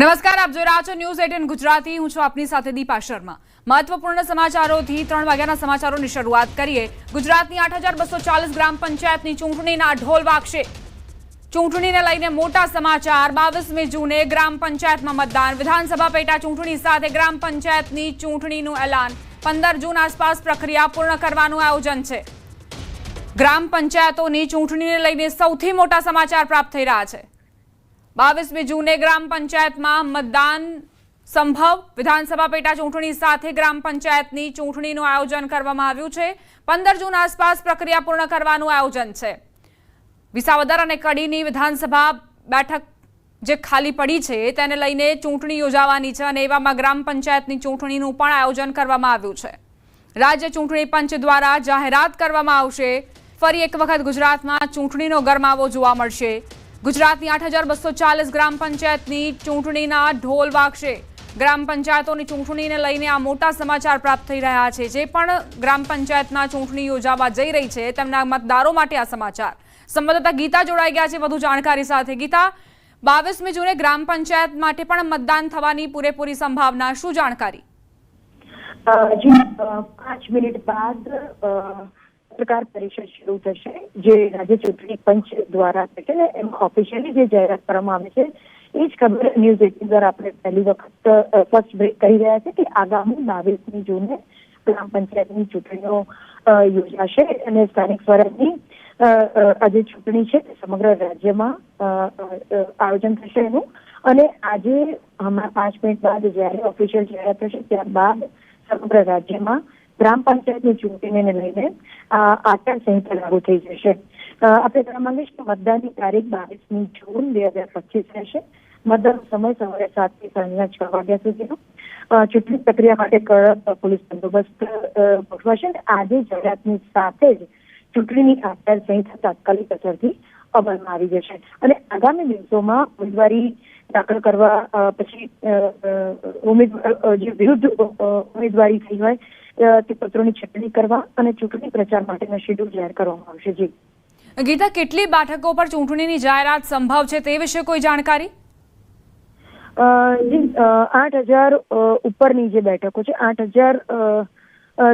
નમસ્કાર, આપ જોઈ રહ્યા છો ન્યૂઝ એટીન ગુજરાતી. હું છું આપની સાથે દીપા શર્મા. મહત્વપૂર્ણ સમાચારોથી ત્રણ વાગ્યાના સમાચારોની શરૂઆત કરીએ. ગુજરાતની આઠ ગ્રામ પંચાયતની ચૂંટણીના ઢોલ વાગશે. ચૂંટણીને લઈને મોટા સમાચાર. બાવીસમી જૂને ગ્રામ પંચાયતમાં મતદાન. વિધાનસભા પેટા ચૂંટણી સાથે ગ્રામ પંચાયતની ચૂંટણીનું એલાન. પંદર જૂન આસપાસ પ્રક્રિયા પૂર્ણ કરવાનું આયોજન છે. ગ્રામ પંચાયતોની ચૂંટણીને લઈને સૌથી મોટા સમાચાર પ્રાપ્ત થઈ રહ્યા છે. બાવીસમી જૂને ગ્રામ પંચાયતમાં મતદાન સંભવ. વિધાનસભા પેટા ચૂંટણી સાથે ગ્રામ પંચાયતની ચૂંટણીનું આયોજન કરવામાં આવ્યું છે. પંદર જૂન આસપાસ પ્રક્રિયા પૂર્ણ કરવાનું આયોજન છે. વિસાવદર અને કડીની વિધાનસભા બેઠક જે ખાલી પડી છે, તેને લઈને ચૂંટણી યોજાવાની છે અને એવામાં ગ્રામ પંચાયતની ચૂંટણીનું પણ આયોજન કરવામાં આવ્યું છે. રાજ્ય ચૂંટણી પંચ દ્વારા જાહેરાત કરવામાં આવશે. ફરી એક વખત ગુજરાતમાં ચૂંટણીનો ગરમાવો જોવા મળશે. ગુજરાતની આઠ હજાર બસો ચાલીસ ગ્રામ પંચાયતની ચૂંટણીના ઢોલ વાગશે. ગ્રામ પંચાયતોની ચૂંટણીને લઈને આ મોટા સમાચાર પ્રાપ્ત થઈ રહ્યા છે. જે પણ ગ્રામ પંચાયતના ચૂંટણી યોજાવા જઈ રહી છે, તેમના મતદારો માટે આ સમાચાર. સંવાદદાતા ગીતા જોડાઈ ગયા છે વધુ જાણકારી સાથે. ગીતા, બાવીસમી જૂને ગ્રામ પંચાયત માટે પણ મતદાન થવાની પૂરેપૂરી સંભાવના, શું જાણકારી? પાંચ મિનિટ બાદ પત્રકાર પરિષદ શરૂ થશે જે રાજ્ય ચૂંટણી પંચ દ્વારા થશે ને એમ ઓફિશિયલી જે જાહેરાત કરવામાં આવે છે એ જ ખબર ન્યૂઝ એટીન દ્વારા આપણે પહેલી વખત ફર્સ્ટ બ્રેક કરી રહ્યા છે કે આગામી બાવીસમી જૂને ગ્રામ પંચાયતની ચૂંટણીઓ યોજાશે અને સ્થાનિક સ્વરાજની અ, ચૂંટણી છે સમગ્ર રાજ્યમાં આયોજન થશે એનું. અને આજે હમણાં પાંચ મિનિટ બાદ જ્યારે ઓફિશિયલ જાહેરાત થશે ત્યારબાદ સમગ્ર રાજ્યમાં ગ્રામ પંચાયતની ચૂંટણીને લઈને આચારસંહિતા લાગુ થઈ જશે. આપણે જણાવવા માંગીશ કે મતદાનની તારીખ બાવીસમી જૂન બે હજાર પચીસ રહેશે. મતદાનનો સમય સવારે સાતથી સાંજના છ વાગ્યા સુધીનો. ચૂંટણી પ્રક્રિયા માટે કડક પોલીસ બંદોબસ્ત ગોઠવાશે અને આજે જાહેરાતની સાથે જ ચૂંટણીની આચારસંહિતા તાત્કાલિક અસરથી અમલમાં આવી જશે. અને આગામી દિવસોમાં ઉમેદવારી દાખલ કરવા પછી ઉમેદવાર જે વિરુદ્ધ ઉમેદવારી થઈ હોય તે પત્રોની છટણી કરવા અને ચૂંટણી પ્રચાર માટેના શેડ્યુલ જાહેર કરવામાં આવશે. જી. ગીતા કેટલી બેઠકો પર ચૂંટણીની જાહેરાત સંભવ છે તે વિશે કોઈ જાણકારી? અ, જી આઠ હજાર ઉપરની જે બેઠકો છે આઠ હજાર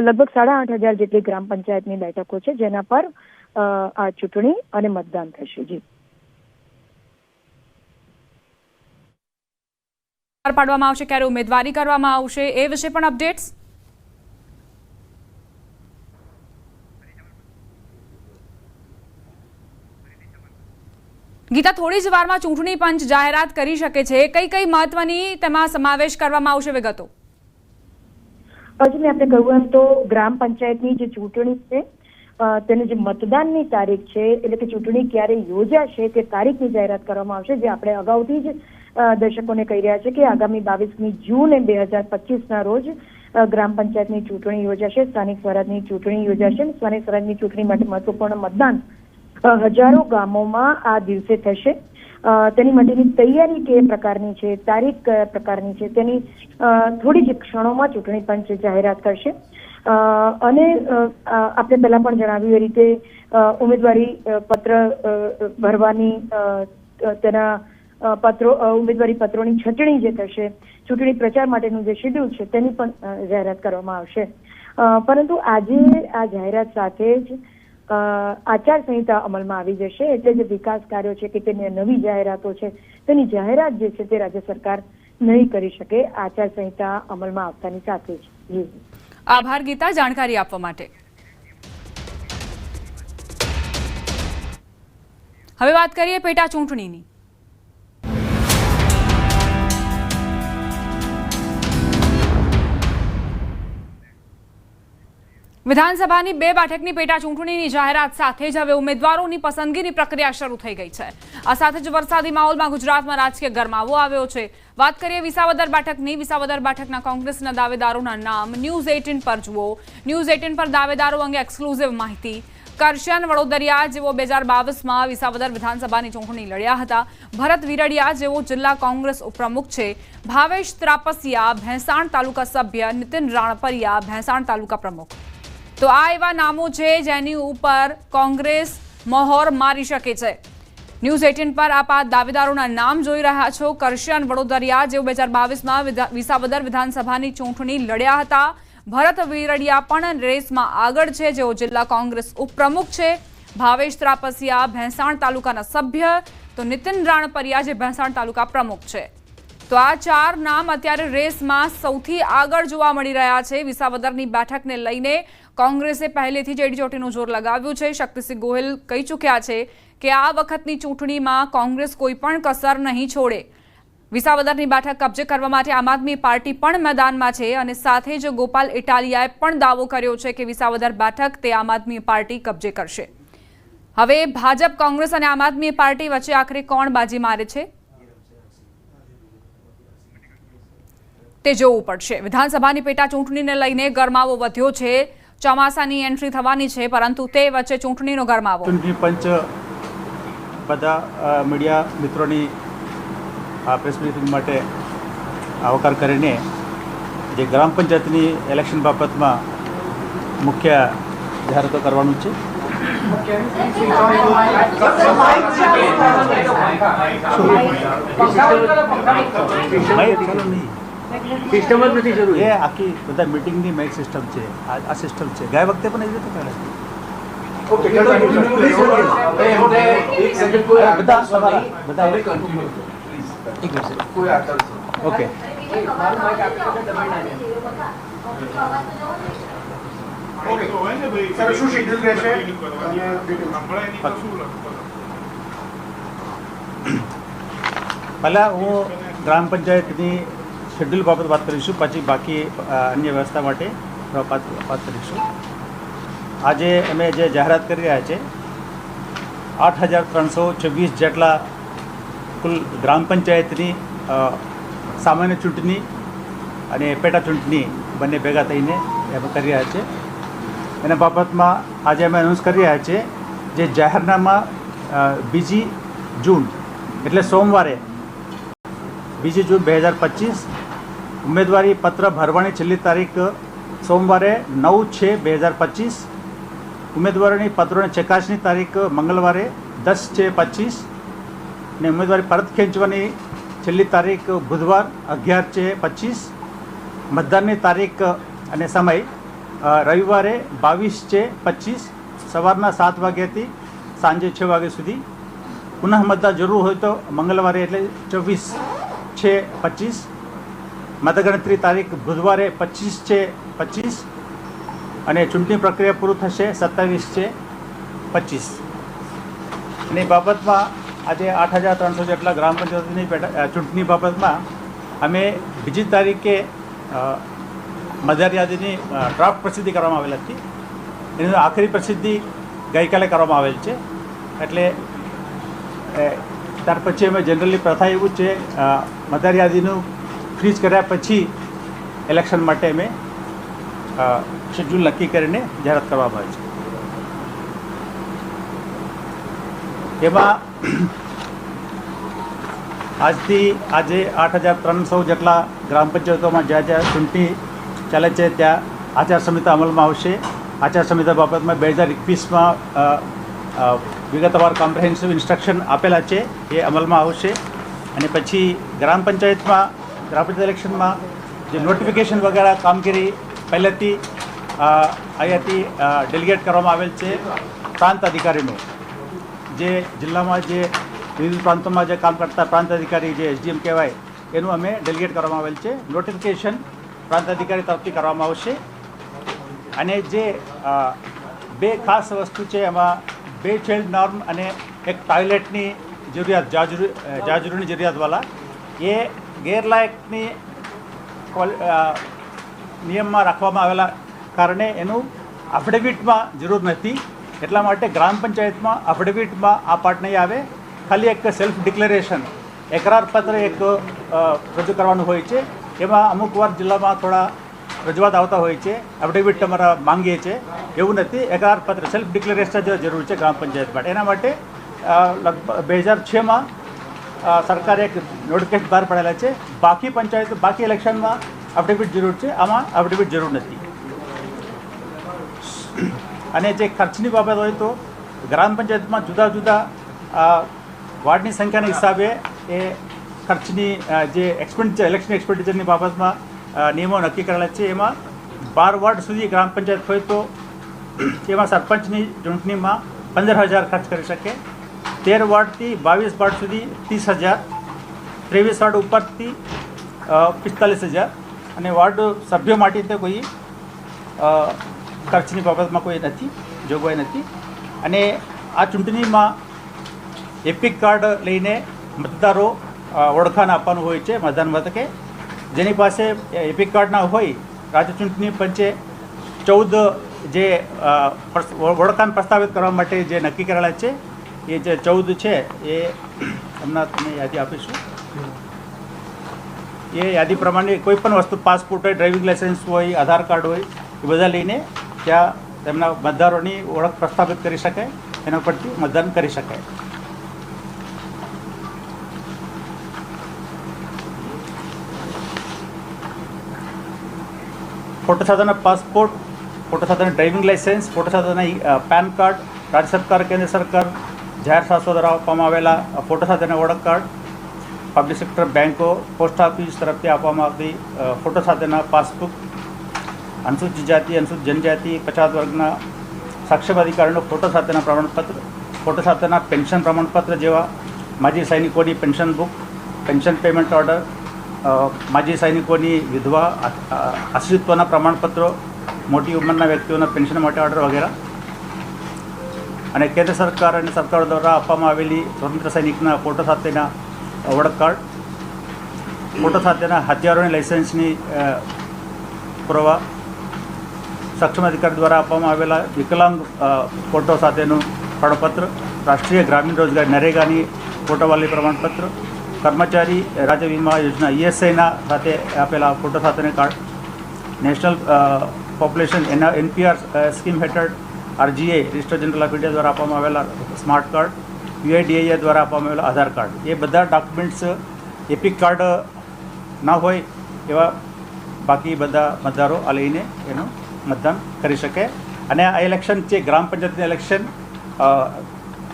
લગભગ સાડા આઠ હજાર જેટલી ગ્રામ પંચાયતની બેઠકો છે જેના પર આ ચૂંટણી અને મતદાન થશે. જી. પાડવામાં આવશે ક્યારે ઉમેદવારી કરવામાં આવશે એ વિશે પણ અપડેટ્સ ગીતા થોડી જ વારમાં ચૂંટણી પંચ જાહેરાત કરી શકે છે. કઈ કઈ મહત્વની તેમાં સમાવેશ કરવામાં આવશે વિગતો? હજુ મેં આપણે કહ્યું એમ તો ગ્રામ પંચાયતની જે ચૂંટણી છે તેની જે મતદાનની તારીખ છે, એટલે કે ચૂંટણી ક્યારે યોજાશે, તે તારીખની જાહેરાત કરવામાં આવશે, જે આપણે અગાઉથી જ દર્શકોને કહી રહ્યા છે કે આગામી બાવીસમી જૂન બે હજાર પચીસના રોજ ગ્રામ પંચાયતની ચૂંટણી યોજાશે, સ્થાનિક સ્વરાજની ચૂંટણી યોજાશે, સ્થાનિક સ્વરાજની ચૂંટણી માટે મહત્વપૂર્ણ મતદાન હજારો ગામોમાં આ દિવસે થશે. તેની માટેની તૈયારી કે પ્રકારની છે, તારીખ કયા પ્રકારની છે, તેની થોડી જ ક્ષણોમાં ચૂંટણી પંચ જાહેરાત કરશે. અને આપણે પહેલા પણ જણાવ્યું એ રીતે ઉમેદવારી પત્ર ભરવાની તેના પત્રો ઉમેદવારી પત્રોની છટણી જે થશે, ચૂંટણી પ્રચાર માટેનું જે શેડ્યુલ છે, તેની પણ જાહેરાત કરવામાં આવશે. પરંતુ આજે આ જાહેરાત સાથે જ આચારસંહિતા અમલમાં આવી જશે એટલે જે વિકાસ કાર્યો છે કે તેની નવી જાહેરાતો છે, તેની જાહેરાત જે છે તે રાજ્ય સરકાર નહીં કરી શકે, આચારસંહિતા અમલમાં આવતાની સાથે જ. આભાર ગીતા, જાણકારી આપવા માટે. હવે વાત કરીએ પેટા ચૂંટણીની. વિધાનસભાની બે બેઠકની પેટા ચૂંટણીની જાહેરાત સાથે જ હવે ઉમેદવારોની પસંદગીની પ્રક્રિયા શરૂ થઈ ગઈ છે. આ સાથે જ વરસાદી માહોલમાં ગુજરાતમાં રાજકીય ગરમાવો આવ્યો છે. વાત કરીએ વિસાવદર બેઠકની. વિસાવદર બેઠકના કોંગ્રેસના દાવેદારોના નામ ન્યૂઝ એટીન પર જુઓ. ન્યૂઝ એટીન પર દાવેદારો અંગે એક્સક્લુઝિવ માહિતી. કરશન વડોદરિયા જેઓ બે હજાર બાવીસમાં વિસાવદર વિધાનસભાની ચૂંટણી લડ્યા હતા. ભરત વિરડિયા જેઓ જિલ્લા કોંગ્રેસ ઉપપ્રમુખ છે. ભાવેશ ત્રાપસિયા, ભેંસાણ તાલુકા સભ્ય, નીતિન રાણપરિયા, ભેંસાણ તાલુકા પ્રમુખ. તો આ એવા નામો છે જેની ઉપર કોંગ્રેસ મહોર મારી શકે છે. ન્યૂઝ એટીન પર આપ આ દાવેદારોના નામ જોઈ રહ્યા છો. કરશન વડોદરિયા જેઓ બે હજાર બાવીસમાં વિસાવદર વિધાનસભાની ચૂંટણી લડ્યા હતા. ભરત વિરડિયા પણ રેસમાં આગળ છે. જેઓ જિલ્લા કોંગ્રેસ ઉપપ્રમુખ છે. ભાવેશ ત્રાપસિયા ભેંસાણ તાલુકાના સભ્ય. તો નીતિન રાણપરિયા જે ભેંસાણ તાલુકા પ્રમુખ છે. તો આ ચાર નામ અત્યારે રેસમાં સૌથી આગળ જોવા મળી રહ્યા છે. વિસાવદરની બેઠકને લઈને કોંગ્રેસે પહેલેથી જ એડીચોટીનું જોર લગાવ્યું છે. શક્તિસિંહ ગોહિલ કહી ચૂક્યા છે કે આ વખતની ચૂંટણીમાં કોંગ્રેસ કોઈ પણ કસર નહીં છોડે. વિસાવદરની બેઠક કબજે કરવા માટે આમ આદમી પાર્ટી પણ મેદાનમાં છે અને સાથે જ ગોપાલ ઇટાલિયાએ પણ દાવો કર્યો છે કે વિસાવદર બેઠક તે આમ આદમી પાર્ટી કબજે કરશે. હવે ભાજપ, કોંગ્રેસ અને આમ આદમી પાર્ટી વચ્ચે આખરે કોણ બાજી મારે છે? તે જોવું પડશે. વિધાનસભાની પેટા ચૂંટણીને લઈને ગરમાવો વધ્યો છે. ચોમાસાની એન્ટ્રી થવાની છે પરંતુ તે વચ્ચે ચૂંટણીનો ગરમાવો ચૂંટણી પંચ બધા મીડિયા મિત્રોની આ પ્રેસ બ્રીફિંગ માટે આવકાર કરીને જે ગ્રામ પંચાયતની ઇલેક્શન બાબતમાં મુખ્ય જાહેરાતો કરવાનું છે. નહીં. સિસ્ટમ જ નથી જરૂર. એ આખી બધા મિટિંગની મેઇન સિસ્ટમ છે. આ સિસ્ટમ છે. ગયા વખતે પણ એવી રીતે કરે ઓકે ચલો એક સેકન્ડ કોઈ બધા તમારા બધા કોઈ આગળ ઓકે સર શું શેડ્યુલ રહેશે? પહેલાં હું ગ્રામ પંચાયતની શેડ્યુલ બાબત વાત કરીશું. પછી બાકી અન્ય વ્યવસ્થા માટે વાત કરીશું. આજે અમે જે જાહેરાત કરી રહ્યા છે, આઠ હજાર ત્રણસો છવ્વીસ જેટલા કુલ ગ્રામ પંચાયતની સામાન્ય ચૂંટણી અને પેટા ચૂંટણી બંને ભેગા થઈને અમે કરી રહ્યા છે. એના બાબતમાં આજે અમે અનાઉન્સ કરી રહ્યા છીએ જે જાહેરનામા બીજી જૂન, એટલે સોમવારે, બીજી જૂન બે હજાર પચીસ ઉમેદવારી પત્ર ભરવાની છેલ્લી તારીખ સોમવારે નવ છે બે હજાર પચીસ. ઉમેદવારોની પત્રોની ચકાસણી તારીખ મંગળવારે દસ છે પચીસ. ને ઉમેદવારી પરત ખેંચવાની છેલ્લી તારીખ બુધવાર અગિયાર છે પચીસ. મતદાનની તારીખ અને સમય રવિવારે બાવીસ છે પચીસ. સવારના સાત વાગ્યાથી સાંજે છ વાગ્યા સુધી. પુનઃ મતદાન જરૂર હોય તો મંગળવારે એટલે ચોવીસ છે પચીસ. મતગણતરી તારીખ બુધવારે પચીસ છે, પચીસ. અને ચૂંટણી પ્રક્રિયા પૂરું થશે સત્તાવીસ છે, પચીસ. અને બાબતમાં આજે આઠ હજાર ત્રણસો જેટલા ગ્રામ પંચાયતની ચૂંટણી બાબતમાં અમે બીજી તારીખે મતદાર યાદીની ડ્રાફ્ટ પ્રસિદ્ધિ કરવામાં આવેલ હતી. એની આખરી પ્રસિદ્ધિ ગઈકાલે કરવામાં આવેલ છે. એટલે ત્યાર પછી અમે જનરલી પ્રથા એવું છે મતદાર યાદીનું ફ્રીજ કર્યા પછી ઇલેક્શન માટે અમે શેડ્યુલ નક્કી કરીને જાહેરાત કરવામાં આવે છે. એમાં આજથી આજે આઠ હજાર ત્રણસો જેટલા ગ્રામ પંચાયતોમાં જ્યાં જ્યાં ચૂંટણી ચાલે છે, ત્યાં આચારસંહિતા અમલમાં આવશે. આચારસંહિતા બાબતમાં બે હજાર એકવીસમાં વિગતવાર કોમ્પ્રિહેન્સિવ ઇન્સ્ટ્રક્શન આપેલા છે, એ અમલમાં આવશે. અને પછી ગ્રામ પંચાયતમાં ગ્રામ પંચાયત ઇલેક્શનમાં જે નોટિફિકેશન વગેરે કામગીરી પહેલેથી અહીંયાથી ડેલિગેટ કરવામાં આવેલ છે પ્રાંત અધિકારીનું. જે જિલ્લામાં જે વિવિધ પ્રાંતોમાં જે કામ કરતા પ્રાંત અધિકારી જે એસડીએમ કહેવાય, એનું અમે ડેલિગેટ કરવામાં આવેલ છે. નોટિફિકેશન પ્રાંત અધિકારી તરફથી કરવામાં આવશે. અને જે બે ખાસ વસ્તુ છે, એમાં બે ચાઇલ્ડ નોર્મ અને એક ટોયલેટની જરૂરિયાત, જાજરૂ જાજરૂની જરૂરિયાતવાળા, એ ગેરલાયકની નિયમમાં રાખવામાં આવેલા કારણે એનું અફિડેવિટમાં જરૂર નથી. એટલા માટે ગ્રામ પંચાયતમાં અફિડેવિટમાં આ પાર્ટ નહીં આવે. ખાલી એક સેલ્ફ ડિક્લેરેશન એકરારપત્ર એક રજૂ કરવાનું હોય છે. એમાં અમુક વાર જિલ્લામાં થોડા રજૂઆત આવતા હોય છે. એફિડેવિટ તમારા માંગીએ છીએ એવું નથી. એકરારપત્ર સેલ્ફ ડિક્લેરેશન જરૂર છે ગ્રામ પંચાયત માટે. એના માટે લગભગ બે હજાર છમાં સરકારે એક નોટિફિકેશન બહાર પાડેલા છે. બાકી પંચાયત, બાકી ઇલેક્શનમાં એફિડેવિટ જરૂર છે. આમાં એફિડેવિટ જરૂર નથી. અને જે ખર્ચની બાબત હોય તો ગ્રામ પંચાયતમાં જુદા જુદા વાર્ડની સંખ્યાના હિસાબે એ ખર્ચની જે એક્સપેન્ડિચર ઇલેક્શન એક્સપેન્ડિચરની બાબતમાં નિયમો નક્કી કરેલા છે. એમાં બાર વોર્ડ સુધી ગ્રામ પંચાયત હોય તો એમાં સરપંચની ચૂંટણીમાં પંદર હજાર ખર્ચ કરી શકે. તેર વોર્ડથી બાવીસ વોર્ડ સુધી ત્રીસ હજાર, ત્રેવીસ વોર્ડ ઉપરથી પિસ્તાલીસ હજાર. અને વોર્ડ સભ્યો માટે તો કોઈ ખર્ચની બાબતમાં કોઈ નથી, જોગવાઈ નથી. અને આ ચૂંટણીમાં એપિક કાર્ડ લઈને મતદારો ઓળખાણ આપવાનું હોય છે મતદાન મથકે. જેની પાસે એપિક કાર્ડ ના હોય, રાજ્ય ચૂંટણી પંચે ચૌદ જે ઓળખાણ પ્રસ્તાવિત કરવા માટે જે નક્કી કરેલા છે એ જે ચૌદ છે, એ હમણાં તમને યાદી આપીશું. એ યાદી પ્રમાણે કોઈ પણ વસ્તુ, પાસપોર્ટ હોય, ડ્રાઇવિંગ લાઇસન્સ હોય, આધાર કાર્ડ હોય, એ બધા લઈને ત્યાં તેમના મતદારોની ઓળખ પ્રસ્થાપિત કરી શકાય, એના પરથી મતદાન કરી શકાય. ફોટો સાથેના પાસપોર્ટ ફોટો સાથેના ડ્રાઇવિંગ લાઇસન્સ ફોટો સાથેના પેન કાર્ડ, રાજ્ય સરકાર, કેન્દ્ર સરકાર જાહેર શાસ્ત્રો દ્વારા આપવામાં આવેલા ફોટો સાથેના ઓળખ કાર્ડ પબ્લિક સેક્ટર બેન્કો પોસ્ટ ઓફિસ તરફથી આપવામાં આવતી ફોટો સાથેના પાસબુક, અનુસૂચિત જાતિ, અનુસૂચિત જનજાતિ, પછાત વર્ગના સક્ષમ અધિકારીનો ફોટો સાથેના પ્રમાણપત્ર, ફોટો સાથેના પેન્શન પ્રમાણપત્ર જેવા માજી સૈનિકોની pension book, pension payment order માજી સૈનિકોની વિધવા આશ્રિતત્વના પ્રમાણપત્રો, મોટી ઉંમરના વ્યક્તિઓના પેન્શન માટે ઓર્ડર વગેરે. અને કેન્દ્ર સરકાર અને સરકાર દ્વારા આપવામાં આવેલી સ્વતંત્ર સૈનિકના ફોટો સાથેના ઓળખ કાર્ડ, ફોટો સાથેના હથિયારોની લાઇસન્સની પુરવા સક્ષમ અધિકારી દ્વારા આપવામાં આવેલા વિકલાંગ ફોટો સાથેનું પ્રમાણપત્ર રાષ્ટ્રીય ગ્રામીણ રોજગાર નરેગાની ફોટોવાળી પ્રમાણપત્ર, કર્મચારી રાજ્ય વીમા યોજના ઈએસઆઈના સાથે આપેલા ફોટો સાથેના કાર્ડ, નેશનલ પોપ્યુલેશન એના, એનપીઆર સ્કીમ હેઠળ RGA register general of India દ્વારા આપવામાં આવેલા સ્માર્ટ કાર્ડ યુઆઈડીઆઈએ દ્વારા આપવામાં આવેલા આધાર કાર્ડ એ બધા ડોક્યુમેન્ટ્સ એપિક કાર્ડ ના હોય એવા બાકી બધા મતદારો આ લઈને એનું મતદાન કરી શકે. અને આ ઇલેક્શન છે, ગ્રામ પંચાયતની ઇલેક્શન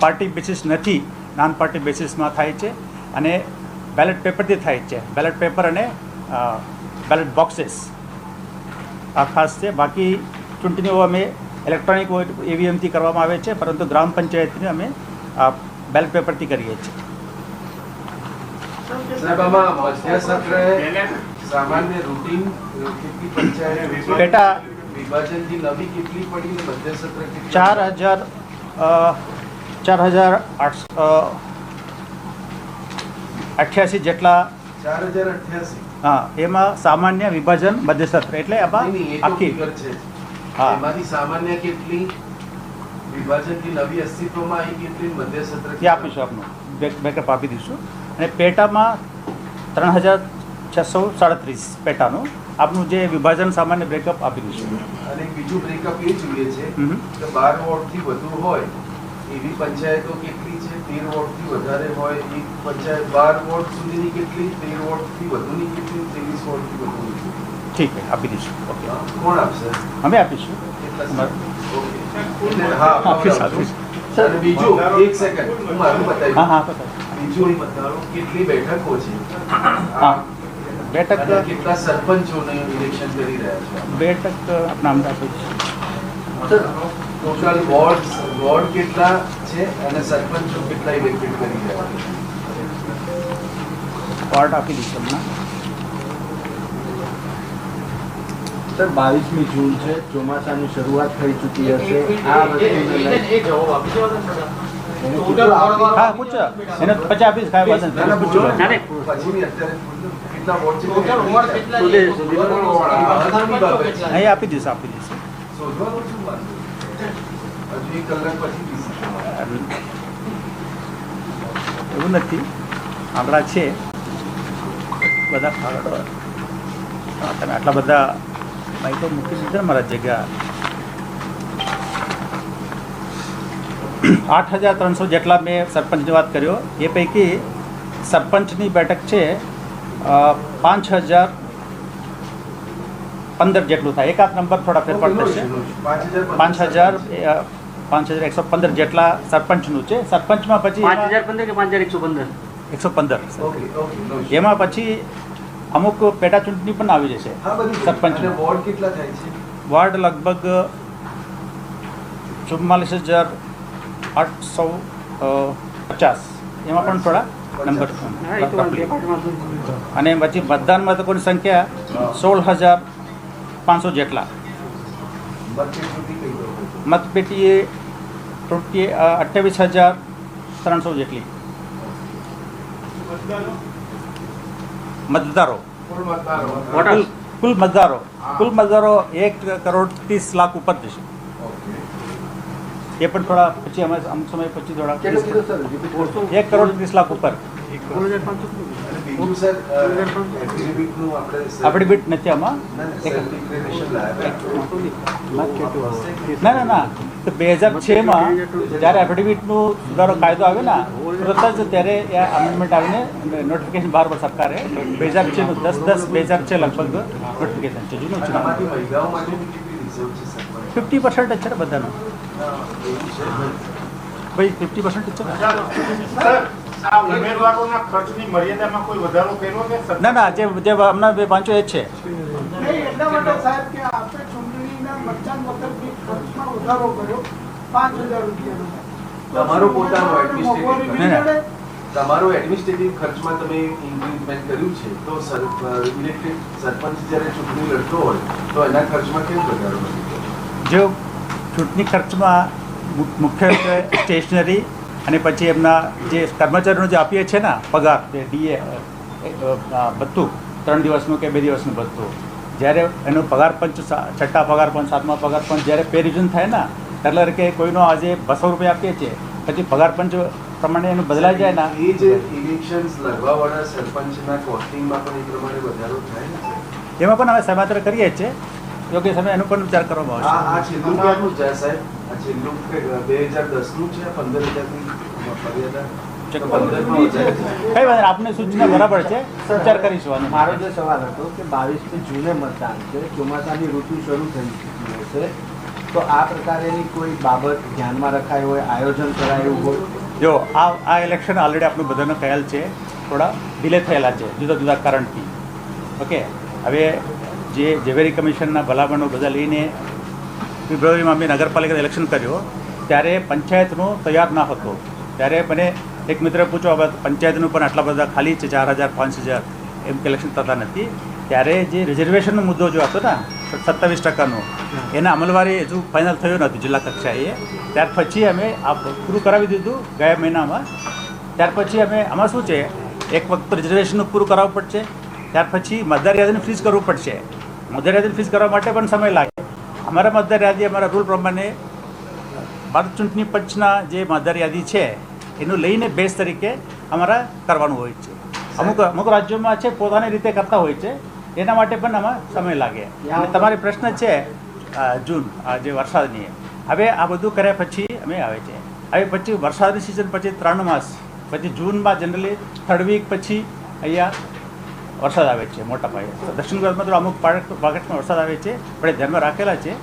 પાર્ટી બેસિસ નથી નાન પાર્ટી બેસિસમાં થાય છે. અને બેલેટ પેપરથી થાય છે. બેલેટ પેપર અને બેલેટ બોક્સીસ આ ખાસ છે. બાકી ચૂંટણીઓ અમે ઇલેક્ટ્રોનિક ઈવીએમથી કરવામાં આવે છે પરંતુ ગ્રામ પંચાયતની અમે બેલેટ પેપરથી કરીએ છીએ. મધ્ય મધ્ય સત્ર ચાર હજાર ચાર હજાર અઠ્યાસી જેટલા ચાર હજાર અઠ્યાસી. હા એમાં સામાન્ય વિભાજન મધ્યસત્ર એટલે આમાં નહીં, નહીં, એ તો આખી. એમાંથી સામાન્ય કેટલી વિભાજનથી નવી અસ્તિત્વમાં આવી કેટલી મધ્યસત્ર મધ્ય સત્ર એ આપીશું આપનું. બેક બેકઅપ આપી દઈશું. અને પેટામાં ત્રણ હજાર છસો સાડત્રીસ પેટાનું આપનું જે વિભાજન સામાન્ય બ્રેકઅપ આપી દઈશું. અને બીજું બ્રેકઅપ એ જોઈએ છે કે બાર વોર્ડથી વધુ હોય એવી પંચાયતો કેટલી છે? તેર વોર્ડથી વધારે હોય એક પંચાયત બાર વોર્ડ સુધીની કેટલી તેર વોર્ડથી વધુની કેટલી ત્રેવીસ વોર્ડથી વધુની? ઠીક છે આપી દઈશું. ઓકે. કોણ આપશે? અમે આપીશું. એટલે આપીશ. આપીશ. બીજું એક સેકન્ડ હું મારું બતાવી હા બતાવો. બીજું કેટલી બેઠકો છે? હા. બેઠક કેટલા સરપંચોને ઇલેક્શન કરી રહ્યા છો? બેઠક આપના અમદાવાદ આપીશું ટોટલ વોર્ડ વોર્ડ કેટલા છે અને સરપંચો કેટલા ઇલેક્ટેડ કરી રહ્યા છે? કાર્ડ આપી દઈશું હમણાં. સર બાવીસમી જૂન છે ચોમાસાની શરૂઆત થઈ ચૂકી હશે. આ વસ્તુને આપી દઈશું આપી દઈશું. એવું નથી. આપણા છે. બધા તમે આટલા બધા માહિતી મૂકી દીધા મારા જગ્યા. આઠ હજાર ત્રણસો જેટલા મેં સરપંચની વાત કર્યો. એ પૈકી સરપંચની બેઠક છે પાંચ હજાર પંદર જેટલું થાય. એકાદ નંબર થોડા ફેરફાર થશે. પાંચ હજાર પાંચ હજાર એકસો પંદર જેટલા સરપંચનું છે. સરપંચમાં પછી પાંચ હજાર પંદર કે પાંચ હજાર એકસો પંદર? એકસો પંદર. એમાં પછી અમુક પેટા ચૂંટણી પણ આવી જશે. સરપંચ. વોર્ડ કેટલા થાય છે? વોર્ડ લગભગ ચુમ્માલીસ હજાર આઠસો પચાસ. એમાં પણ થોડા નંબર અને પછી મતદાન મથકોની સંખ્યા સોળ હજાર પાંચસો જેટલા. મતપેટીએ ટોટી અઠ્યાવીસ હજાર ત્રણસો જેટલી. મતદારો. કુલ મતદારો કુલ મતદારો. કુલ મતદારો એક કરોડ ત્રીસ લાખ ઉપર જશે એ પણ થોડા પછી અમે અમુક સમય પછી થોડા. એક કરોડ ત્રીસ લાખ ઉપર. આપણે બીટ નથી આમાં ના, ના. ના ના ના. તો બે હજાર છમાં જ્યારે એફિડેવિટનું સુધારો કાયદો આવ્યો ને તરત જ ત્યારે એ અમેન્ડમેન્ટ આવીને નોટિફિકેશન બહાર પર સરકારે બે હજાર છનું દસ દસ બે હજાર છે લગભગ નોટિફિકેશન છે. જૂનું છે. ફિફ્ટી પર્સન્ટ જ છે ને બધાનું. ભાઈ ફિફ્ટી પર્સન્ટ છે ને સર આ ઉમેદવારોના ખર્ચની મર્યાદામાં કોઈ વધારો કર્યો કે સર? ના ના જે જે હમણાં બે પાંચો એ જ છે. તમારું એટલા માટે સાહેબ કે આપણે ચૂંટણીના મતદાન વખતની ખર્ચમાં વધારો કર્યો પાંચ હજાર તમારો પોતાનો. તમારો એડમિનિસ્ટ્રેટિવ ખર્ચમાં તમે ઇન્ક્રીમેન્ટ કર્યું છે તો ઇલેક્ટેડ સરપંચ જ્યારે ચૂંટણી લડતો હોય તો એના ખર્ચમાં કેમ વધારો જો ચૂંટણી ખર્ચમાં મુખ્યત્વે સ્ટેશનરી અને પછી એમના જે કર્મચારીઓને જે આપીએ છીએ ને પગાર જે ડીએ ભથ્થું ત્રણ દિવસનું કે બે દિવસનું ભથ્થું જ્યારે એનો પગાર પંચ છઠ્ઠા પગાર પણ સાતમા પગાર પણ જ્યારે પે રિઝન થાય ને એટલે કે કોઈનો આજે બસો રૂપિયા આપીએ છીએ પછી પગાર પંચ પ્રમાણે એનું બદલાઈ જાય ને. એ જે ઇલેક્શન્સ લડવાવાળા સરપંચના કોસ્ટિંગમાં પણ એ પ્રમાણે વધારો થાય ને? એમાં પણ અમે સમાચાર કરીએ છીએ યોગ્ય સમય એનો પણ વિચાર કરવામાં આવશે. આ છેલ્લું ક્યાંનું સાહેબ? છે છે. કઈ વાત નહીં, સૂચના બરાબર છે. વિચાર કરીશું. મારો જે સવાલ હતો કે બાવીસમી જૂને મતદાન છે ચોમાસાની ઋતુ શરૂ થઈ ચૂકી હશે તો આ પ્રકારેની કોઈ બાબત ધ્યાનમાં રખાય હોય આયોજન કરાયું હોય? જો આ આ ઇલેક્શન ઓલરેડી આપણું બધાનો ખ્યાલ છે. થોડા ડિલે થયેલા છે જુદા જુદા કારણથી. ઓકે હવે જે ઝવેરી કમિશનના ભલામણો બધા લઈને ફેબ્રુઆરીમાં અમે નગરપાલિકા ઇલેક્શન કર્યો, ત્યારે પંચાયતનો તૈયાર ના હતો. ત્યારે મને એક મિત્રે પૂછ્યો હવે પંચાયતનું પણ આટલા બધા ખાલી છે, ચાર હજાર, પાંચ હજાર? એમ કલેક્શન થતા નથી. ત્યારે જે રિઝર્વેશનનો મુદ્દો જો હતો ને, સત્તાવીસ ટકાનો, એના અમલવારી હજુ ફાઇનલ થયો નથી જિલ્લા કક્ષાએ. ત્યાર પછી અમે આ પૂરું કરાવી દીધું ગયા મહિનામાં. ત્યાર પછી અમે, આમાં શું છે, એક વખત રિઝર્વેશનનું પૂરું કરાવવું પડશે. ત્યાર પછી મતદાર યાદીને ફ્રીઝ કરવું પડશે. મતદાર યાદીને ફ્રીઝ કરવા માટે પણ સમય લાગે. અમારા મતદાર યાદી અમારા રૂલ પ્રમાણે ભારત ચૂંટણી પંચના જે મતદાર યાદી છે એનું લઈને બેઝ તરીકે અમારા કરવાનું હોય છે. અમુક અમુક રાજ્યોમાં છે પોતાની રીતે કરતા હોય છે એના માટે પણ આમાં સમય લાગે. અને તમારી પ્રશ્ન છે જૂન આ જે વરસાદની. હવે આ બધું કર્યા પછી અમે આવે છે. હવે પછી વરસાદની સિઝન પછી ત્રણ માસ પછી જૂનમાં જનરલી થર્ડ વીક પછી અહીંયા વરસાદ આવે છે મોટા પાયે. તો દક્ષિણ ગુજરાતમાં તો અમુક પાકેટમાં વરસાદ આવે છે પણ એ ધ્યાનમાં રાખેલા છે.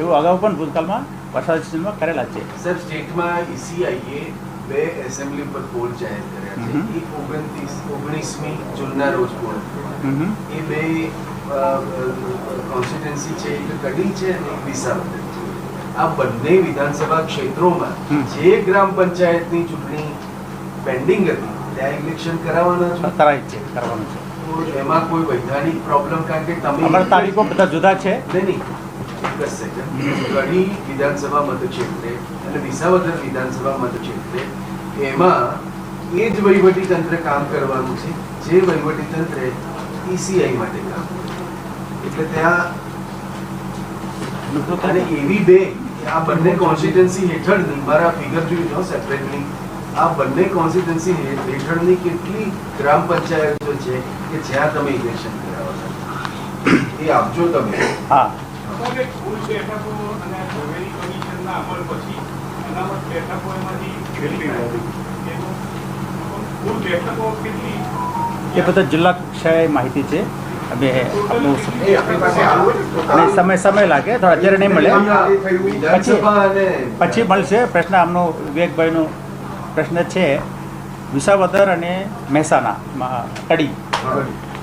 એવું અગાઉ પણ ભૂતકાળમાં વરસાદ સિઝનમાં કરેલા છે. સર સ્ટેટમાં ઈસીઆઈએ બે એસેમ્બલી પર પોલ જાહેર કર્યા છે. એક ઓગણત્રીસ ઓગણીસમી જૂનના રોજ પોલ. એ બે કોન્સ્ટિટ્યુન્સી છે એક કડી છે અને એક વિસાવદર છે. આ બંને વિધાનસભા ક્ષેત્રોમાં જે ગ્રામ પંચાયતની ચૂંટણી પેન્ડિંગ હતી ત્યાં ઇલેક્શન કરાવવાના છો? કરાય છે કરવાનું છે. એમાં કોઈ વૈજ્ઞાનિક પ્રોબ્લેમ કારણ કે તમે અમારા તારીખો બધા જુદા છે. નહીં નહીં. એક સેકન્ડ ઘણી વિધાનસભા મતક્ષેત્રે અને વિસાવદર વિધાનસભા મતક્ષેત્રે એમાં એ જ વહીવટી તંત્ર કામ કરવાનું છે જે વહીવટી તંત્ર ઈસીઆઈ માટે કામ એટલે ત્યાં અને એવી બે આ બંને કોન્સ્ટિટ્યુન્સી હેઠળની મારા ફિગર જોઈ લો સેપરેટલી આ બંને કોન્સ્ટિટ્યુન્સી હેઠળની કેટલી ગ્રામ પંચાયતો છે કે જ્યાં તમે ઇલેક્શન કરાવો એ આપજો તમે. હા. એ બધા જિલ્લા કક્ષાએ માહિતી છે. અમે આપણી સમય સમય લાગે તો અત્યારે નહીં મળે. પછી પછી મળશે પ્રશ્ન. આમનો વિવેકભાઈનો પ્રશ્ન છે, વિસાવદર અને મહેસાણામાં કડી.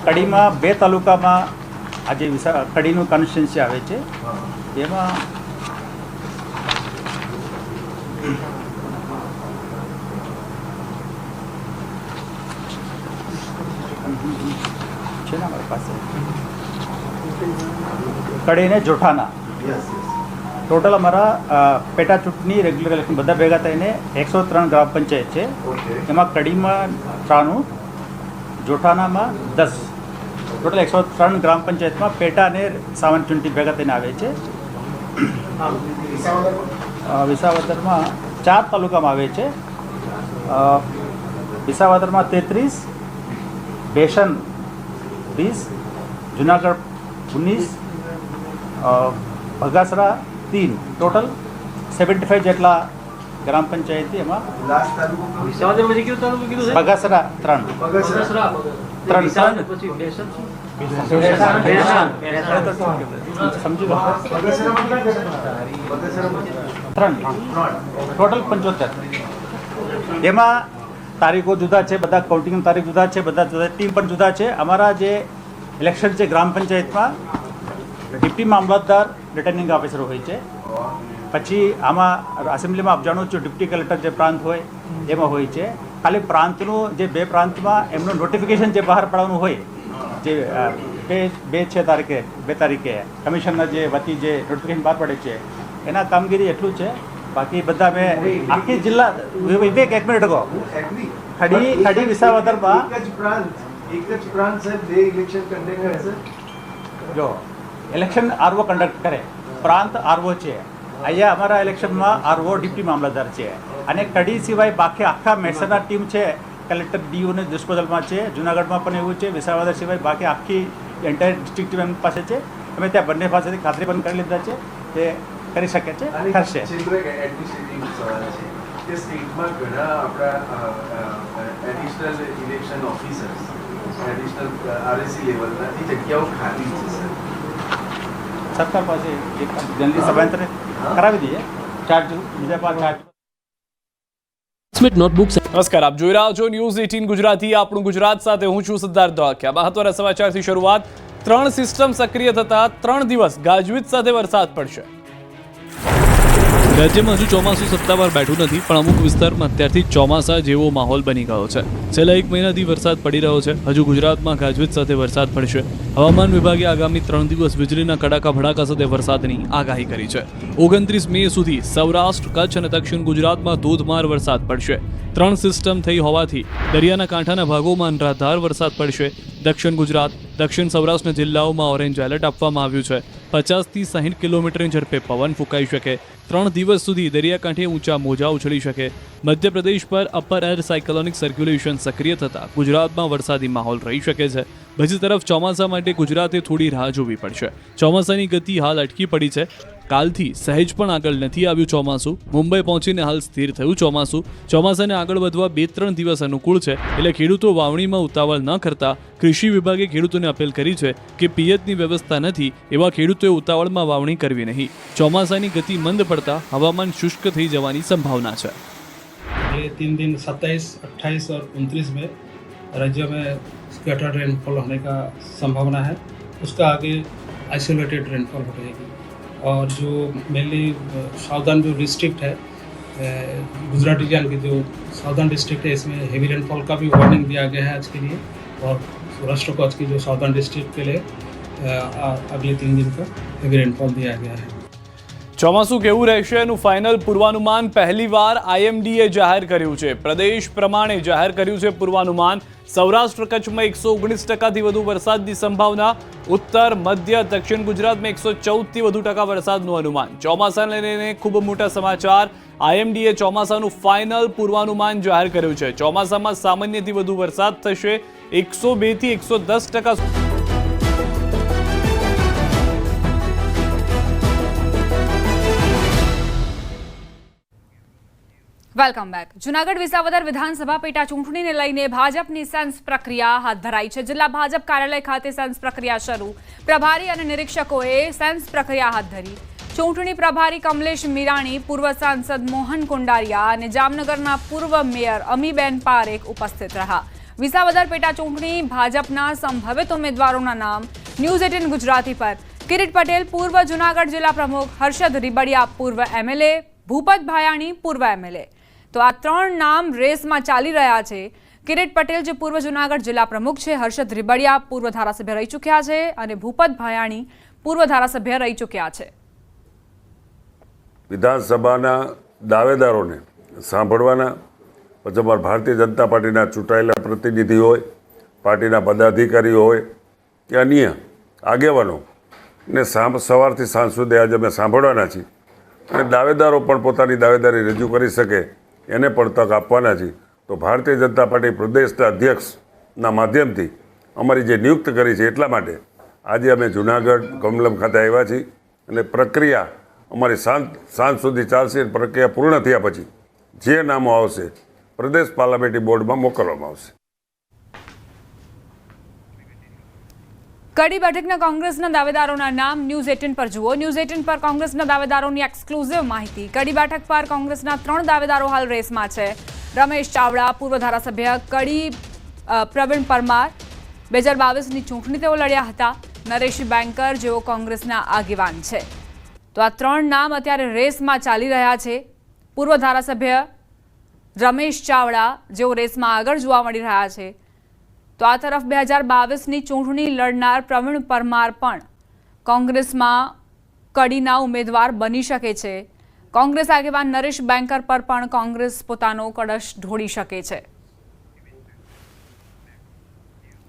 કડીમાં બે તાલુકામાં આજે વિસા, કડીનું કોન્સ્ટિટ્યુન્સી આવે છે. એમાં છે ને અમારી પાસે? કડીને જોઠાના. Yes. ટોટલ અમારા પેટા ચૂંટણી રેગ્યુલર ઇલેક્શન બધા ભેગા થઈને એકસો ત્રણ ગ્રામ પંચાયત છે. એમાં કડીમાં ત્રાણું જોઠાણામાં દસ. ટોટલ એકસો ત્રણ ગ્રામ પંચાયતમાં પેટા અને સામાન્ય ચૂંટણી ભેગા થઈને આવે છે. વિસાવદરમાં ચાર તાલુકામાં આવે છે. વિસાવદરમાં તેત્રીસ બેસન વીસ જુનાગઢ ઓગણીસ બગાસરા તીન ટોટલ સેવન્ટી ફાઈવ જેટલા ગ્રામ પંચાયતી એમાં બગાસરા ત્રણ। ત્રણ. સમજી લો. ત્રણ. ટોટલ પંચોતેર। એમાં તારીખો જુદા છે બધા કાઉન્ટિંગ તારીખ જુદા છે બધા જુદા ટીમ પણ જુદા છે. અમારા જે ઇલેક્શન છે ગ્રામ પંચાયતમાં ડિપ્ટી મામલતદાર રિટર્નિંગ ઓફિસર હોય છે. પછી આમાં એસેમ્બલીમાં આપ જાણો છો ડિપ્ટી કલેક્ટર જે પ્રાંત હોય એમાં હોય છે. ખાલી પ્રાંતનું જે બે પ્રાંતમાં એમનું નોટિફિકેશન જે બહાર પાડવાનું હોય જે બે બે છે તારીખે બે તારીખે કમિશનના જે વતી જે નોટિફિકેશન બહાર પડે છે એના કામગીરી એટલું છે. બાકી બધા મેં આખી જિલ્લા વિવેક એક મિનિટ કહો ખડી- ખડી વિસાવદરમાં- એક જ પ્રાંત એક જ પ્રાંત સાહેબ બે ઇલેક્શન કન્ડક્ટ છે જો ઇલેક્શન આરવો કન્ડક્ટ કરે. પ્રાંત આરવો છે. અહીંયા અમારા ઇલેક્શનમાં આરવો ડિપ્ટી મામલતદાર છે. અને કડી સિવાય બાકી આખા મહેસાણા ટીમ છે. કલેક્ટર ડીઓને ડિસ્પોઝલમાં છે. જુનાગઢમાં પણ એવું છે. વિસાવદર સિવાય બાકી આખી એન્ટાયર ડિસ્ટ્રિક્ટ એમની પાસે છે. અમે ત્યાં બંને પાસેથી ખાતરી પણ કરી લીધા છે તે કરી શકે છે. કરશે સ્ટેટમાં ઘણા આપણા additional election officers additional RAC લેવલના એ જગ્યાઓ ખાલી છે સર સરકાર પાસે એક જલ્દી સભાંતરે કરાવી દઈએ. ચાર્જ બીજા ચાર્જ. નમસ્કાર આપ જોઈ રહ્યા છો ન્યૂઝ એટીન ગુજરાતી. આપણું ગુજરાત સાથે હું છું સિદ્ધાર્થ ધોળકિયા મહત્વના સમાચારથી શરૂઆત. ત્રણ સિસ્ટમ સક્રિય થતા ત્રણ દિવસ ગાજવીજ સાથે વરસાદ પડશે. રાજ્યમાં હજુ ચોમાસું સત્તાવાર બેઠું નથી, પણ અમુક વિસ્તારમાં અત્યારથી ચોમાસા જેવો માહોલ બની ગયો છે. છેલ્લા એક મહિનાથી વરસાદ પડી રહ્યો છે. હજુ ગુજરાતમાં ગાજવીજ સાથે વરસાદ પડશે. હવામાન વિભાગે આગામી ત્રણ દિવસ વીજળીના કડાકા ભડાકા સાથે વરસાદની આગાહી કરી છે. ઓગણત્રીસ મે સુધી સૌરાષ્ટ્ર, કચ્છ અને દક્ષિણ ગુજરાતમાં ધોધમાર વરસાદ પડશે. ત્રણ સિસ્ટમ થઈ હોવાથી દરિયાના કાંઠાના ભાગોમાં અનરાધાર વરસાદ પડશે. દક્ષિણ ગુજરાત, દક્ષિણ સૌરાષ્ટ્રના જિલ્લાઓમાં ઓરેન્જ એલર્ટ આપવામાં આવ્યું છે. પચાસથી સાહીઠ કિલોમીટરની ઝડપે પવન ફૂંકાઈ શકે. ત્રણ દિવસ સુધી દરિયાકાંઠે ઊંચા મોજા ઉછળી શકે. મધ્યપ્રદેશ પર અપર એર સાયકલોનિક સર્ક્યુલેશન સક્રિય થતાં ગુજરાતમાં વરસાદી માહોલ રહી શકે છે. બીજી તરફ ચોમાસા માટે ગુજરાતે થોડી રાહ જોવી પડશે. ચોમાસાની ગતિ હાલ અટકી પડી છે. કાલથી સહેજ પણ આગળ નથી આવ્યું ચોમાસું મુંબઈ પહોંચીને હાલ સ્થિર થયું ચોમાસું ચોમાસાને આગળ વધવા બે ત્રણ દિવસ અનુકૂળ છે એટલે ખેડૂતો વાવણીમાં ઉતાવળ ન કરતા કૃષિ વિભાગે ખેડૂતોને અપીલ કરી છે કે પિયતની વ્યવસ્થા નથી એવા ખેડૂતોએ ઉતાવળમાં વાવણી કરવી નહીં ચોમાસાની ગતિ મંદ પડતા હવામાન શુષ્ક થઈ જવાની સંભાવના છે ये तीन दिन सत्ताईस अट्ठाईस और उनतीस में राज्य में स्कैटर्ड रेनफॉल होने का संभावना है उसका आगे आइसोलेटेड रेनफॉल हो जाएगी और जो मेनली साउदर्न जो डिस्ट्रिक्ट है गुजरात रीजन के जो साउदर्न डिस्ट्रिक्ट है, इसमें हेवी रेनफॉल का भी वार्निंग दिया गया है आज के लिए। और सौराष्ट्र को आज की जो साउदर्न डिस्ट्रिक्ट के लिए अगले तीन दिन का हेवी रेनफॉल दिया गया है। ચોમાસું કેવું રહેશે એનું ફાઇનલ પૂર્વાનુમાન પહેલીવાર આઈએમડીએ જાહેર કર્યું છે. પ્રદેશ પ્રમાણે જાહેર કર્યું છે પૂર્વાનુમાન. સૌરાષ્ટ્ર કચ્છમાં એકસો ઓગણીસ ટકાથી વધુ વરસાદની સંભાવના. ઉત્તર, મધ્ય, દક્ષિણ ગુજરાતમાં એકસો ચૌદથી વધુ ટકા વરસાદનું અનુમાન. ચોમાસાને લઈને ખૂબ મોટા સમાચાર. આઈએમડીએ ચોમાસાનું ફાઇનલ પૂર્વાનુમાન જાહેર કર્યું છે. ચોમાસામાં સામાન્યથી વધુ વરસાદ થશે. એકસો બેથી એકસો દસ ટકા વેલકમ બેક જુનાગઢ વિસાવદર વિધાનસભા પેટા ચૂંટણીને લઈને ભાજપની સેન્સ પ્રક્રિયા હાથ ધરાઈ છે. જિલ્લા ભાજપ કાર્યાલય ખાતે સેન્સ પ્રક્રિયા શરૂ. પ્રભારી અને નિરીક્ષકોએ સેન્સ પ્રક્રિયા હાથ ધરી. ચૂંટણી પ્રભારી કમલેશ મીરાણી, પૂર્વ સાંસદ મોહન કુંડારિયા અને જામનગરના પૂર્વ મેયર અમીબેન પારેખ ઉપસ્થિત રહ્યા. વિસાવદર પેટા ચૂંટણી ભાજપના સંભવિત ઉમેદવારોના નામ. ન્યૂઝ એટીન ગુજરાતી પર. કિરીટ પટેલ, પૂર્વ જુનાગઢ જિલ્લા પ્રમુખ, હર્ષદ રીબડિયા, પૂર્વ એમએલએ, ભૂપત ભાયાણી, પૂર્વ એમએલએ. તો આ ત્રણ નામ રેસમાં ચાલી રહ્યા છે. કિરીટ પટેલ જે પૂર્વ જુનાગઢ જિલ્લા પ્રમુખ છે, હર્ષદ રીબડિયા પૂર્વ ધારાસભ્ય રહી ચૂક્યા છે અને ભૂપત ભાયાણી પૂર્વ ધારાસભ્ય રહી ચૂક્યા છે. વિધાનસભાના દાવેદારોને સાંભળવાના, પછી અમારા ભારતીય જનતા પાર્ટીના ચૂંટાયેલા પ્રતિનિધિ હોય, પાર્ટીના પદાધિકારી હોય, કે અન્ય આગેવાનો ને સવારથી સાંજ સુધી આજે અમે સાંભળવાના છીએ. અને દાવેદારો પણ પોતાની દાવેદારી રજૂ કરી શકે એને પણ તક આપવાના છે. તો ભારતીય જનતા પાર્ટી પ્રદેશના અધ્યક્ષના માધ્યમથી અમારી જે નિયુક્ત કરી છે એટલા માટે આજે અમે જુનાગઢ, કમલમ ખાતે આવ્યા છીએ અને પ્રક્રિયા અમારી સાંજ સાંજ સુધી ચાલશે પ્રક્રિયા પૂર્ણ થયા પછી જે નામો આવશે, પ્રદેશ પાર્લામેન્ટરી બોર્ડમાં મોકલવામાં આવશે. કડી બેઠકના કોંગ્રેસના દાવેદારોના નામ ન્યૂઝ એટીન પર જુઓ. ન્યૂઝ એટીન પર કોંગ્રેસના દાવેદારોની એક્સક્લુઝિવ માહિતી. કડી બેઠક પર કોંગ્રેસના ત્રણ દાવેદારો હાલ રેસમાં છે. રમેશ ચાવડા, પૂર્વ ધારાસભ્ય કડી પ્રવીણ પરમાર. બે હજાર બાવીસની ચૂંટણી તેઓ લડ્યા હતા. નરેશ બેન્કર જેઓ કોંગ્રેસના આગેવાન છે. તો આ ત્રણ નામ અત્યારે રેસમાં ચાલી રહ્યા છે. પૂર્વ ધારાસભ્ય રમેશ ચાવડા જેઓ રેસમાં આગળ જોવા મળી રહ્યા છે. તો આ તરફ બે હજાર બાવીસની ચૂંટણી લડનાર પ્રવીણ પરમાર પણ કોંગ્રેસમાં કડીના ઉમેદવાર બની શકે છે. કોંગ્રેસ આગેવાન નરેશ બેન્કર પર પણ કોંગ્રેસ પોતાનો કળશ ઢોળી શકે છે.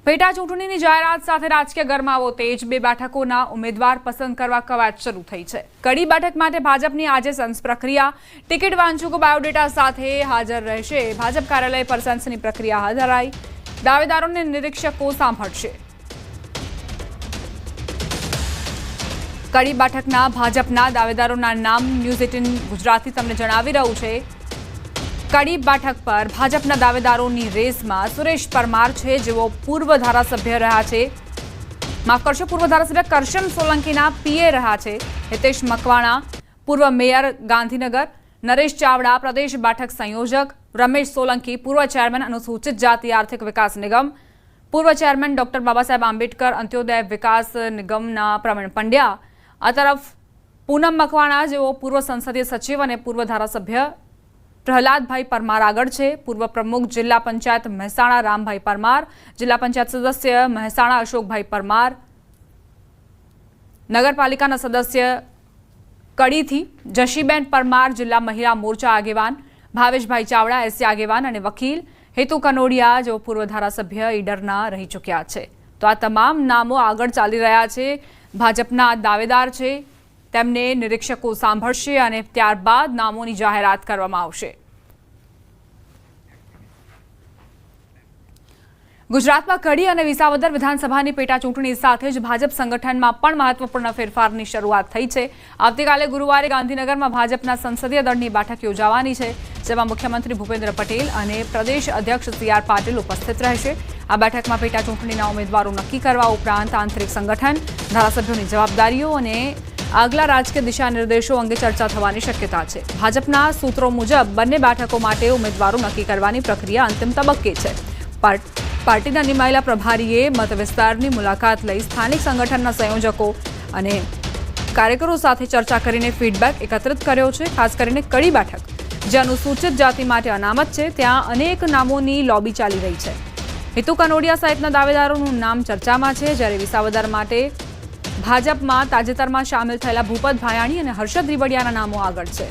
પેટા ચૂંટણીની જાહેરાત સાથે રાજકીય ગરમાવો તેજ બે બેઠકોના ઉમેદવાર પસંદ કરવા કવાયત શરૂ થઈ છે. કડી બેઠક માટે ભાજપની આજે સંસ પ્રક્રિયા. ટિકિટ વાંચુકો બાયોડેટા સાથે હાજર રહેશે. ભાજપ કાર્યાલય પર સંસની પ્રક્રિયા હાથ ધરાઈ. દાવેદારોને નિરીક્ષકો સાંભળશે. કડી બેઠકના ભાજપના દાવેદારોના નામ ન્યૂઝ એટીન ગુજરાતી તમને જણાવી રહ્યું છે. કડી બેઠક પર ભાજપના દાવેદારોની રેસમાં સુરેશ પરમાર છે, જેઓ પૂર્વ ધારાસભ્ય રહ્યા છે. માફ કરશો પૂર્વ ધારાસભ્ય કરશન સોલંકીના પીએ રહ્યા છે. હિતેશ મકવાણા, પૂર્વ મેયર ગાંધીનગર, નરેશ ચાવડા, પ્રદેશ બેઠક સંયોજક રમેશ સોલંકી પૂર્વ ચેરમેન અનુસૂચિત જાતિ આર્થિક વિકાસ નિગમ પૂર્વ ચેરમેન ડોક્ટર બાબા સાહેબ આંબેડકર અંત્યોદય વિકાસ નિગમના પ્રવીણ પંડ્યા આ તરફ પૂનમ મકવાણા જેઓ પૂર્વ સંસદીય સચિવ અને પૂર્વ ધારાસભ્ય પ્રહલાદભાઈ પરમાર આગળ છે। પૂર્વ પ્રમુખ જિલ્લા પંચાયત મહેસાણા રામભાઈ પરમાર જિલ્લા પંચાયત સદસ્ય મહેસાણા અશોકભાઈ પરમાર નગરપાલિકાના સદસ્ય કડીથી જશીબેન પરમાર જિલ્લા મહિલા મોરચા આગેવાન ભાવેશભાઈ ચાવડા એસસી આગેવાન અને વકીલ હેતુ કનોડિયા, જેઓ પૂર્વ ધારાસભ્ય ઈડરના રહી ચૂક્યા છે. તો આ તમામ નામો આગળ ચાલી રહ્યા છે. ભાજપના દાવેદાર છે. તેમને નિરીક્ષકો સાંભળશે અને ત્યારબાદ નામોની જાહેરાત કરવામાં આવશે. ગુજરાતમાં કડી અને વિસાવદર વિધાનસભાની પેટા ચૂંટણી સાથે જ ભાજપ સંગઠનમાં પણ મહત્વપૂર્ણ ફેરફારની શરૂઆત થઈ છે. આવતીકાલે ગુરુવારે ગાંધીનગરમાં ભાજપના સંસદીય દળની બેઠક યોજાવાની છે, જેમાં મુખ્યમંત્રી ભૂપેન્દ્ર પટેલ અને પ્રદેશ અધ્યક્ષ સી આર પાટીલ ઉપસ્થિત રહેશે. આ બેઠકમાં પેટા ચૂંટણીના ઉમેદવારો નક્કી કરવા ઉપરાંત આંતરિક સંગઠન, ધારાસભ્યોની જવાબદારીઓ અને આગલા રાજકીય દિશા નિર્દેશો અંગે ચર્ચા થવાની શક્યતા છે. ભાજપના સૂત્રો મુજબ બંને બેઠકો માટે ઉમેદવારો નક્કી કરવાની પ્રક્રિયા અંતિમ તબક્કે છે. પાર્ટીના નિમાયેલા પ્રભારીએ મત વિસ્તારની મુલાકાત લઈ સ્થાનિક સંગઠનના સંયોજકો અને કાર્યકરો સાથે ચર્ચા કરીને ફીડબેક એકત્રિત કર્યો છે. ખાસ કરીને કડી બેઠક જે અનુસૂચિત જાતિ માટે અનામત છે, ત્યાં અનેક નામોની લોબી ચાલી રહી છે. હિતુ કનોડિયા સહિતના દાવેદારોનું નામ ચર્ચામાં છે. જ્યારે વિસાવદર માટે ભાજપમાં તાજેતરમાં સામેલ થયેલા ભૂપત ભાયાણી અને હર્ષદ રીવડિયાના નામો આગળ છે.